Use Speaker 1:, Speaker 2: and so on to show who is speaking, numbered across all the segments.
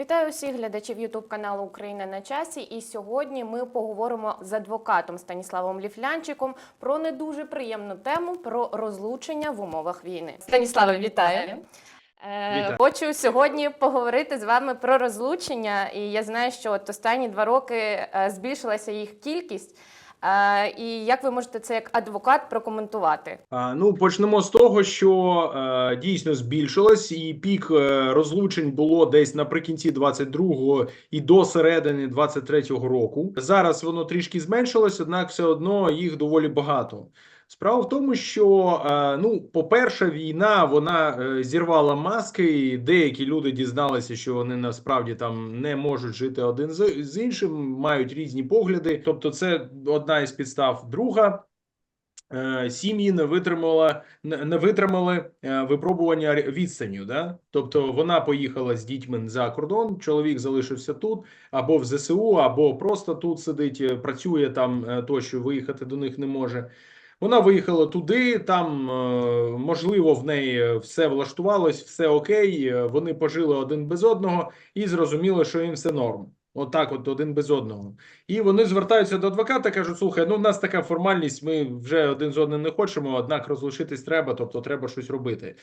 Speaker 1: Вітаю усіх глядачів Ютуб каналу Україна на часі. І сьогодні ми поговоримо з адвокатом Станіславом Ліфлянчиком про не дуже приємну тему про розлучення в умовах війни. Станіславе, вітаю. Е,
Speaker 2: Вітаю.
Speaker 1: Хочу сьогодні поговорити з вами про розлучення. І я знаю, що от останні два роки е, збільшилася їх кількість. Е, І як ви можете це як адвокат прокоментувати?
Speaker 2: Ну, почнемо з того, що е, дійсно збільшилось, і пік е, розлучень було десь наприкінці 22-го і до середини 23-го року. Зараз воно трішки зменшилось, однак все одно їх доволі багато. Справа в тому, що е, ну, по-перше, війна вона е, зірвала маски, і деякі люди дізналися, що вони насправді там не можуть жити один з, іншим, мають різні погляди. Тобто, це одна із підстав. Друга. е, Сім'ї не витримала не витримали випробування відстанню. Да? Тобто вона поїхала з дітьми за кордон, чоловік залишився тут, або в ЗСУ, або просто тут сидить, працює там тощо, виїхати до них не може. Вона виїхала туди, там е, можливо в неї все влаштувалось, все окей. е, Вони пожили один без одного і зрозуміли, що їм все норм. Отак, от один без одного. І вони звертаються до адвоката, кажуть: слухай, ну в нас така формальність, ми вже один з одним не хочемо, однак розлучитись треба, тобто треба щось робити.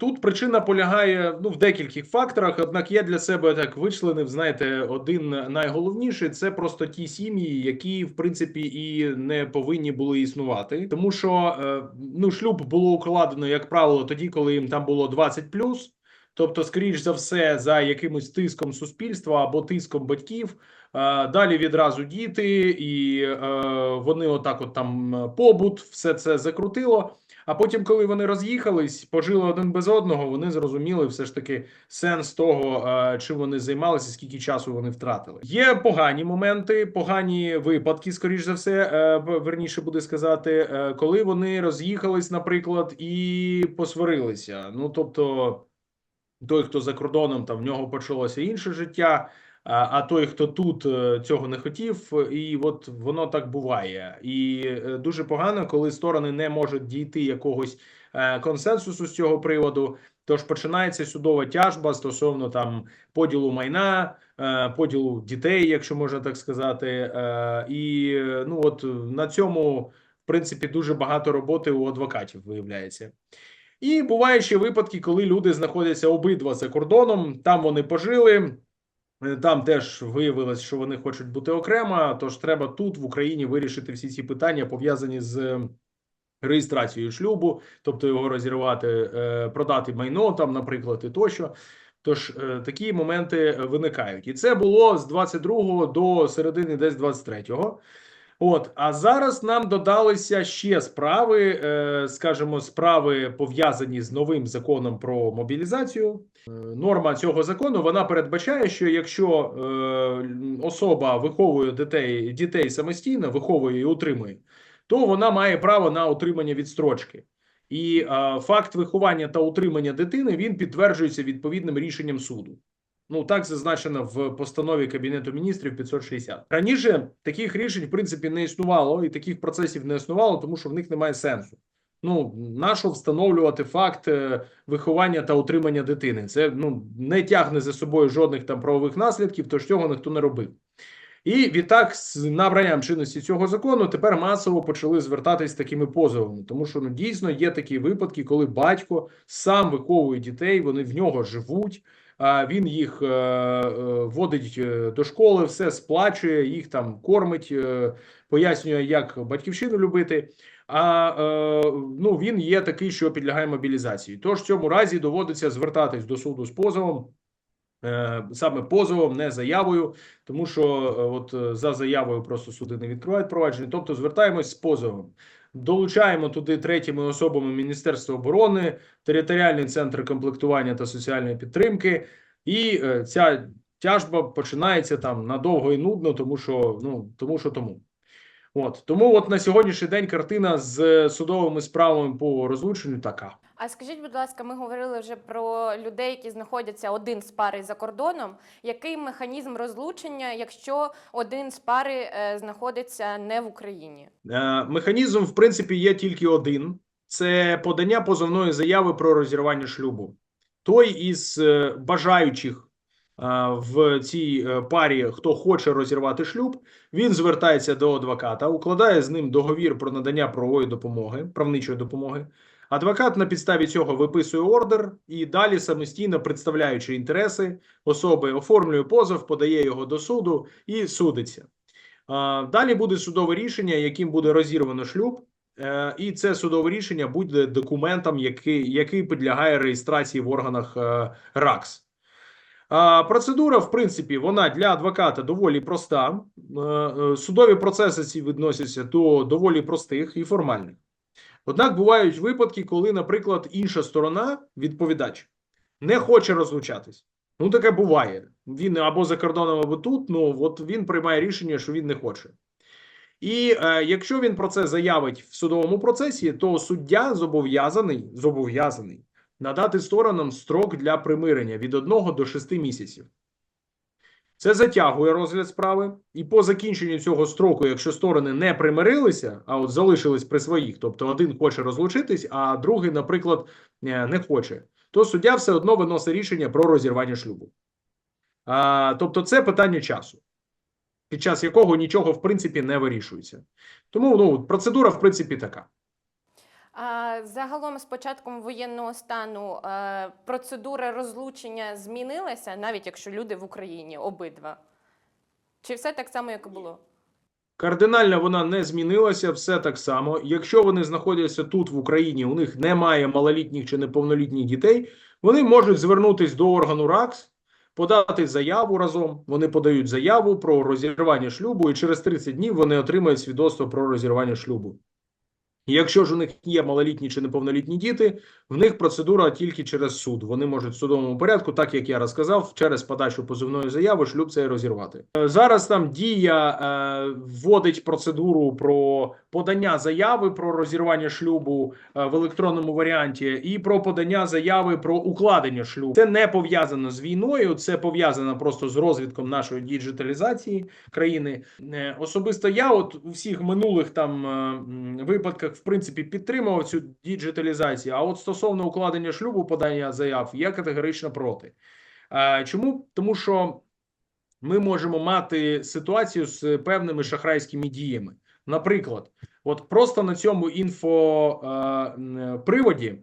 Speaker 2: Тут причина полягає ну в декількох факторах. Однак я для себе так вичленив. Знаєте, один найголовніший це просто ті сім'ї, які в принципі і не повинні були існувати, тому що е, ну шлюб було укладено, як правило, тоді, коли їм там було 20 Тобто, скоріш за все, за якимось тиском суспільства або тиском батьків. Е, Далі відразу діти, і е, вони отак, от там побут, все це закрутило. А потім, коли вони роз'їхались, пожили один без одного, вони зрозуміли все ж таки сенс того, чим вони займалися, скільки часу вони втратили. Є погані моменти, погані випадки, скоріш за все, е, верніше буде сказати, е, коли вони роз'їхались, наприклад, і посварилися. Ну тобто той, хто за кордоном, там в нього почалося інше життя. А той, хто тут е, цього не хотів, і от воно так буває. І е, дуже погано, коли сторони не можуть дійти якогось е, консенсусу з цього приводу. Тож починається судова тяжба стосовно там поділу майна, поділу дітей, якщо можна так сказати. І ну от на цьому, в принципі, дуже багато роботи у адвокатів виявляється. І бувають ще випадки, коли люди знаходяться обидва за кордоном, там вони пожили. Е, Там теж виявилось, що вони хочуть бути окремо. Тож треба тут в Україні вирішити всі ці питання пов'язані з е, реєстрацією шлюбу, тобто його розірвати, е, продати майно там, наприклад, і тощо. Тож е, такі моменти виникають, і це було з 22-го до середини, десь 23-го. От, а зараз нам додалися ще справи, е, скажімо, справи пов'язані з новим законом про мобілізацію. Е, Норма цього закону вона передбачає, що якщо е, особа виховує дітей, дітей самостійно, виховує і утримує, то вона має право на отримання відстрочки. І е, факт виховання та утримання дитини він підтверджується відповідним рішенням суду. Ну так зазначено в постанові Кабінету міністрів 560. Раніше таких рішень в принципі не існувало, і таких процесів не існувало, тому що в них немає сенсу. Ну нащо встановлювати факт е, виховання та утримання дитини? Це ну не тягне за собою жодних там правових наслідків, тож цього ніхто не робив. І відтак, з набранням чинності цього закону, тепер масово почали звертатись з такими позовами, тому що ну дійсно є такі випадки, коли батько сам виховує дітей, вони в нього живуть. Він їх е, е, водить е, до школи, все сплачує, їх там кормить, пояснює, як батьківщину любити. А ну він є такий, що підлягає мобілізації. Тож в цьому разі доводиться звертатись до суду з позовом. Саме позовом, не заявою, тому що от за заявою просто суди не відкривають провадження. Тобто звертаємось з позовом, долучаємо туди третіми особами Міністерства оборони, територіальний центр комплектування та соціальної підтримки, і е, ця тяжба починається там надовго і нудно, тому що ну тому що тому. От тому, от на сьогоднішній день картина з судовими справами по розлученню така.
Speaker 1: А скажіть, будь ласка, ми говорили вже про людей, які знаходяться один з пари за кордоном. Який механізм розлучення, якщо один з пари е, знаходиться не в Україні?
Speaker 2: Е, Механізм, в принципі, є тільки один: це подання позовної заяви про розірвання шлюбу. той із е, бажаючих в цій парі, хто хоче розірвати шлюб, він звертається до адвоката, укладає з ним договір про надання правової допомоги, правничої допомоги. Адвокат на підставі цього виписує ордер і далі самостійно представляючи інтереси особи, оформлює позов, подає його до суду і судиться. Далі буде судове рішення, яким буде розірвано шлюб, е, і це судове рішення буде документом, який, який підлягає реєстрації в органах е, РАКС. Процедура, в принципі, вона для адвоката доволі проста. Е, Судові процеси ці відносяться до доволі простих і формальних. Однак бувають випадки, коли, наприклад, інша сторона, відповідач, не хоче розлучатись. Ну, таке буває. Він або за кордоном, або тут. Ну от він приймає рішення, що він не хоче. І е, якщо він про це заявить в судовому процесі, то суддя зобов'язаний зобов'язаний надати сторонам строк для примирення від 1 до 6 місяців. Це затягує розгляд справи, і по закінченню цього строку, якщо сторони не примирилися, а от залишились при своїх, тобто один хоче розлучитись, а другий, наприклад, е, не хоче, то суддя все одно виносить рішення про розірвання шлюбу. А, тобто, це питання часу, під час якого нічого в принципі не вирішується. Тому ну, процедура, в принципі, така.
Speaker 1: Загалом з початком воєнного стану е, процедура розлучення змінилася, навіть якщо люди в Україні обидва. Чи все так само, як було?
Speaker 2: Кардинально вона не змінилася, все так само. Якщо вони знаходяться тут в Україні, у них немає малолітніх чи неповнолітніх дітей, вони можуть звернутися до органу РАКС, подати заяву разом. Вони подають заяву про розірвання шлюбу, і через 30 днів вони отримають свідоцтво про розірвання шлюбу. Якщо ж у них є малолітні чи неповнолітні діти, в них процедура тільки через суд. Вони можуть в судовому порядку, так як я розказав, через подачу позивної заяви шлюб цей розірвати. Е, Зараз там дія е, вводить процедуру про подання заяви про розірвання шлюбу е, в електронному варіанті і про подання заяви про укладення шлюбу. Це не пов'язано з війною, це пов'язано просто з розвитком нашої діджиталізації країни. Е, Особисто я, от у всіх минулих там випадках, в принципі, підтримував цю діджиталізацію. А от стосовно укладення шлюбу, подання заяв, я категорично проти. Е, Чому? Тому що ми можемо мати ситуацію з певними шахрайськими діями. Наприклад, от просто на цьому інфоприводі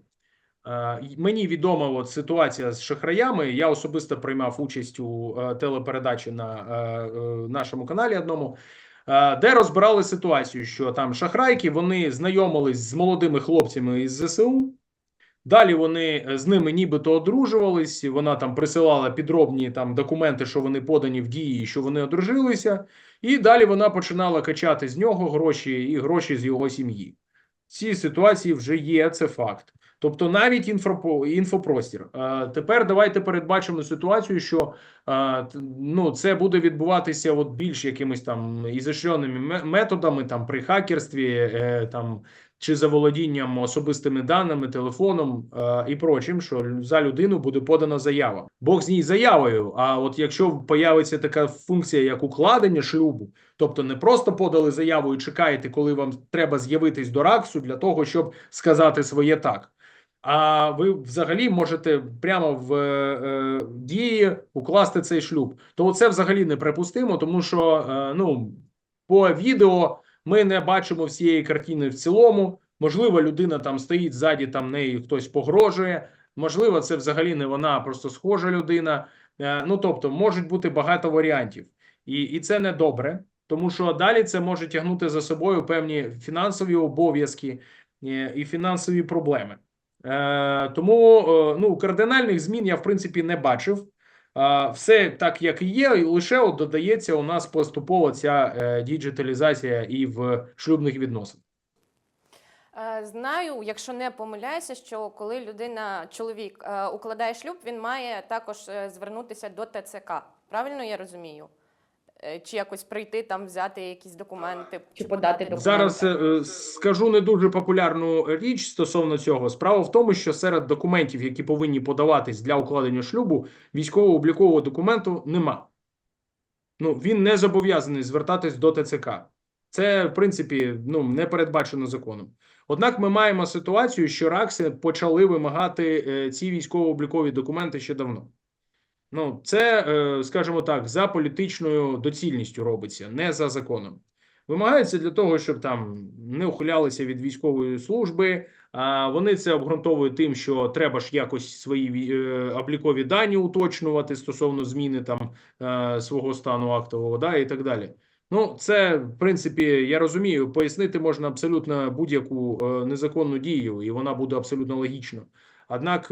Speaker 2: е, мені відома от ситуація з шахраями. Я особисто приймав участь у е, телепередачі на е, е, нашому каналі одному. Е, Де розбирали ситуацію, що там шахрайки вони знайомились з молодими хлопцями із ЗСУ. Далі вони е, з ними нібито одружувались. Вона там присилала підробні там документи, що вони подані в дії, що вони одружилися. І далі вона починала качати з нього гроші і гроші з його сім'ї. Ці ситуації вже є, це факт. Тобто навіть інфопростір. А, тепер давайте передбачимо ситуацію, що а, ну, це буде відбуватися от більш якимись там ізощреними ме- методами, там при хакерстві, е, там чи за володінням особистими даними, телефоном е, і прочим, що за людину буде подана заява. Бог з ній заявою. А от якщо появиться така функція, як укладення шлюбу, тобто не просто подали заяву і чекаєте, коли вам треба з'явитись до РАКСу для того, щоб сказати своє так. А ви взагалі можете прямо в е, дії укласти цей шлюб. То це взагалі неприпустимо, тому що е, ну по відео ми не бачимо всієї картини в цілому. Можливо, людина там стоїть ззаді, там неї хтось погрожує. Можливо, це взагалі не вона, а просто схожа людина. Е, Ну тобто, можуть бути багато варіантів, і, і це не добре, тому що далі це може тягнути за собою певні фінансові обов'язки е, і фінансові проблеми. Е, Тому е, ну кардинальних змін я в принципі не бачив. Все так, як є, і лише от додається у нас поступово ця е, діджиталізація і в шлюбних відносинах.
Speaker 1: Е, Знаю, якщо не помиляюся, що коли людина, чоловік е, укладає шлюб, він має також е, звернутися до ТЦК. Правильно я розумію? Е, Чи якось прийти там, взяти якісь документи, чи подати документи?
Speaker 2: Зараз е, скажу не дуже популярну річ стосовно цього. Справа в тому, що серед документів, які повинні подаватись для укладення шлюбу, військово-облікового документу нема. Ну він не зобов'язаний звертатись до ТЦК. Це в принципі ну не передбачено законом. Однак ми маємо ситуацію, що РАКСи почали вимагати е, ці військово-облікові документи ще давно. Ну, це, е, скажімо так, за політичною доцільністю робиться, не за законом. Вимагається для того, щоб там не ухилялися від військової служби. А вони це обґрунтовують тим, що треба ж якось свої е, облікові дані уточнювати стосовно зміни там е, свого стану актового, да, і так далі. Ну, це в принципі, я розумію, пояснити можна абсолютно будь-яку незаконну дію, і вона буде абсолютно логічно. Однак,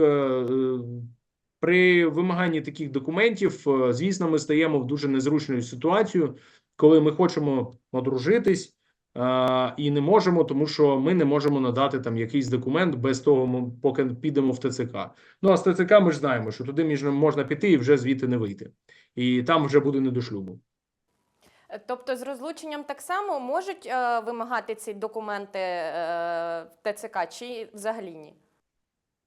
Speaker 2: при вимаганні таких документів, е, звісно, ми стаємо в дуже незручну ситуацію, коли ми хочемо одружитись е, і не можемо, тому що ми не можемо надати там якийсь документ без того, ми поки підемо в ТЦК. Ну а з ТЦК ми ж знаємо, що туди між можна піти і вже звідти не вийти, і там вже буде не до шлюбу.
Speaker 1: Е, Тобто з розлученням так само можуть е, вимагати ці документи е, ТЦК чи взагалі ні?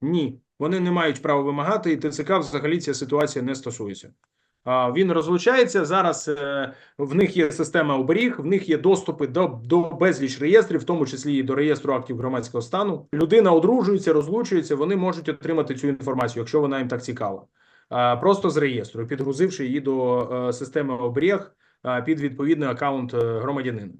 Speaker 2: Ні, вони не мають права вимагати, і ТЦК взагалі ця ситуація не стосується. А він розлучається зараз. е, В них є система оберіг, в них є доступи до, до безліч реєстрів, в тому числі і до реєстру актів громадського стану. Людина одружується, розлучується. Вони можуть отримати цю інформацію, якщо вона їм так цікава. Просто з реєстру, підгрузивши її до е, системи оберіг під відповідний аккаунт е, громадянина.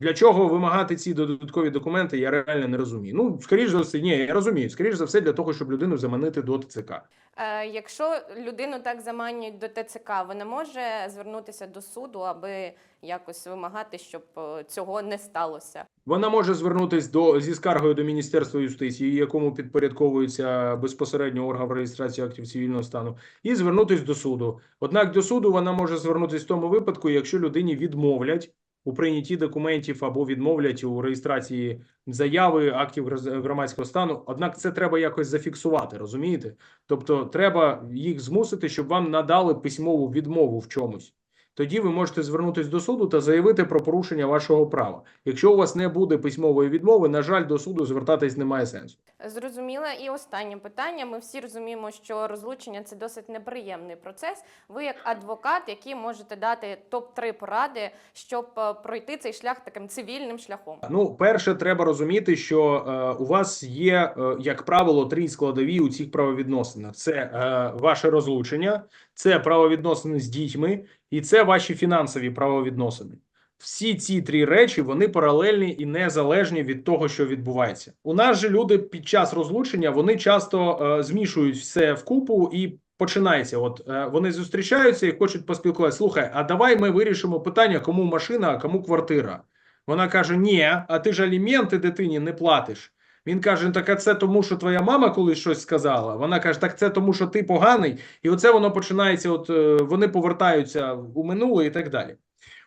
Speaker 2: Для чого вимагати ці додаткові документи? Я реально не розумію. Ну, скоріш за все, ні, я розумію. Скоріш за все, для того, щоб людину заманити до ТЦК.
Speaker 1: Е, Якщо людину так заманюють до ТЦК, вона може звернутися до суду, аби якось вимагати, щоб е, цього не сталося.
Speaker 2: Вона може звернутися до зі скаргою до Міністерства юстиції, якому підпорядковується безпосередньо орган реєстрації актів цивільного стану, і звернутися до суду. Однак до суду вона може звернутися в тому випадку, якщо людині відмовлять у прийнятті документів або відмовлять у реєстрації заяви актів громадського стану. Однак це треба якось зафіксувати, розумієте? Тобто, треба їх змусити, щоб вам надали письмову відмову в чомусь. Тоді ви можете звернутися до суду та заявити про порушення вашого права. Якщо у вас не буде письмової відмови, на жаль, до суду звертатись немає сенсу.
Speaker 1: Зрозуміло. І останнє питання. Ми всі розуміємо, що розлучення це досить неприємний процес. Ви, як адвокат, які можете дати топ-3 поради, щоб е, пройти цей шлях таким цивільним шляхом.
Speaker 2: Ну, перше, треба розуміти, що е, у вас є, е, як правило, три складові у цих правовідносинах: це е, ваше розлучення, це правовідносини з дітьми, і це ваші фінансові правовідносини. Всі ці три речі вони паралельні і незалежні від того, що відбувається. У нас же люди під час розлучення вони часто е, змішують все вкупу і починається. От е, вони зустрічаються і хочуть поспілкуватися. Слухай, а давай ми вирішимо питання, кому машина, а кому квартира. Вона каже: Ні, а ти ж аліменти дитині не платиш. Він каже: Так а це тому, що твоя мама колись щось сказала. Вона каже: Так це тому, що ти поганий. І оце воно починається. От е, вони повертаються у минуле і так далі.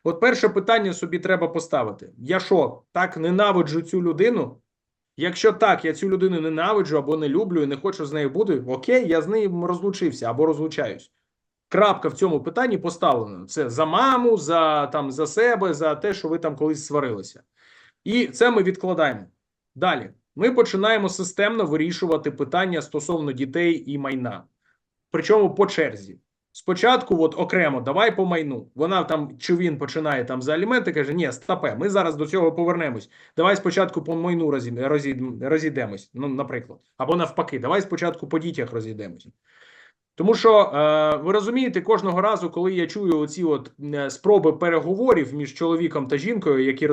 Speaker 2: От перше питання собі треба поставити: я що, так ненавиджу цю людину? Якщо так, я цю людину ненавиджу або не люблю і не хочу з нею бути, окей, я з нею розлучився або розлучаюсь. Крапка в цьому питанні поставлена. Це за маму, за там за себе, за те, що ви там колись сварилися. І це ми відкладаємо. Далі ми починаємо системно вирішувати питання стосовно дітей і майна. Причому по черзі. Спочатку, от окремо, давай по майну. Вона там чи він починає там за аліменти, каже: Ні, стапе, ми зараз до цього повернемось. Давай спочатку по майну розі, розі, розійдемось. Ну, наприклад, або навпаки, давай спочатку по дітях розійдемось. Тому що е, ви розумієте, кожного разу, коли я чую оці от е, спроби переговорів між чоловіком та жінкою, які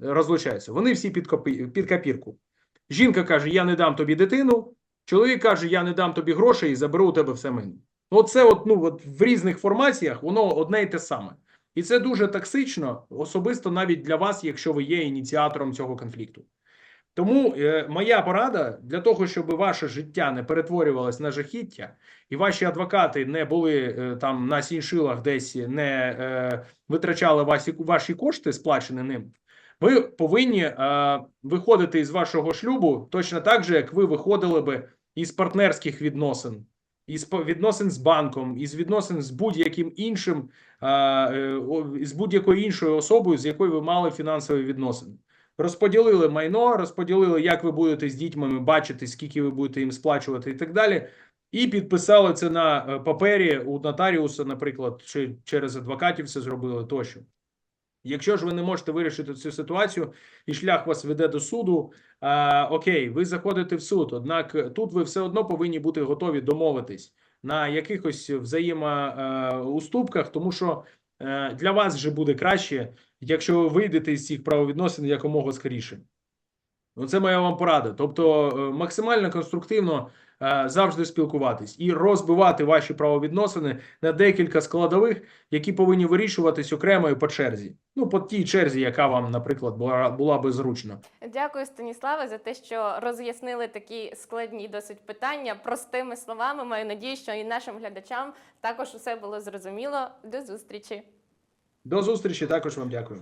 Speaker 2: розлучаються, вони всі під, копі, під копірку. Жінка каже: Я не дам тобі дитину. Чоловік каже: Я не дам тобі грошей і заберу у тебе все майно. Ну, це от, ну, от в різних формаціях воно одне й те саме. І це дуже токсично, особисто навіть для вас, якщо ви є ініціатором цього конфлікту. Тому е, моя порада для того, щоб ваше життя не перетворювалось на жахіття, і ваші адвокати не були е, там на сіншилах десь не е, витрачали ваші, ваші кошти, сплачені ним. Ви повинні е, виходити із вашого шлюбу точно так же, як ви виходили би із партнерських відносин, із відносин з банком, із відносин з будь-яким іншим, е, з будь-якою іншою особою, з якою ви мали фінансові відносини. Розподілили майно, розподілили, як ви будете з дітьми бачити, скільки ви будете їм сплачувати, і так далі. І підписали це на е, папері у нотаріуса, наприклад, чи через адвокатів це зробили тощо. Якщо ж ви не можете вирішити цю ситуацію, і шлях вас веде до суду, е, окей, ви заходите в суд. Однак тут ви все одно повинні бути готові домовитись на якихось взаємоуступках, тому що е, для вас вже буде краще, якщо ви вийдете з цих правовідносин якомога скоріше. Ну, це моя вам порада. Тобто, е, максимально конструктивно е, завжди спілкуватись і розбивати ваші правовідносини на декілька складових, які повинні вирішуватись окремо і по черзі. Ну, по тій черзі, яка вам, наприклад, була, була би зручна.
Speaker 1: Дякую, Станіславе, за те, що роз'яснили такі складні досить питання простими словами. Маю надію, що і нашим глядачам також усе було зрозуміло. До зустрічі.
Speaker 2: До зустрічі, також вам дякую.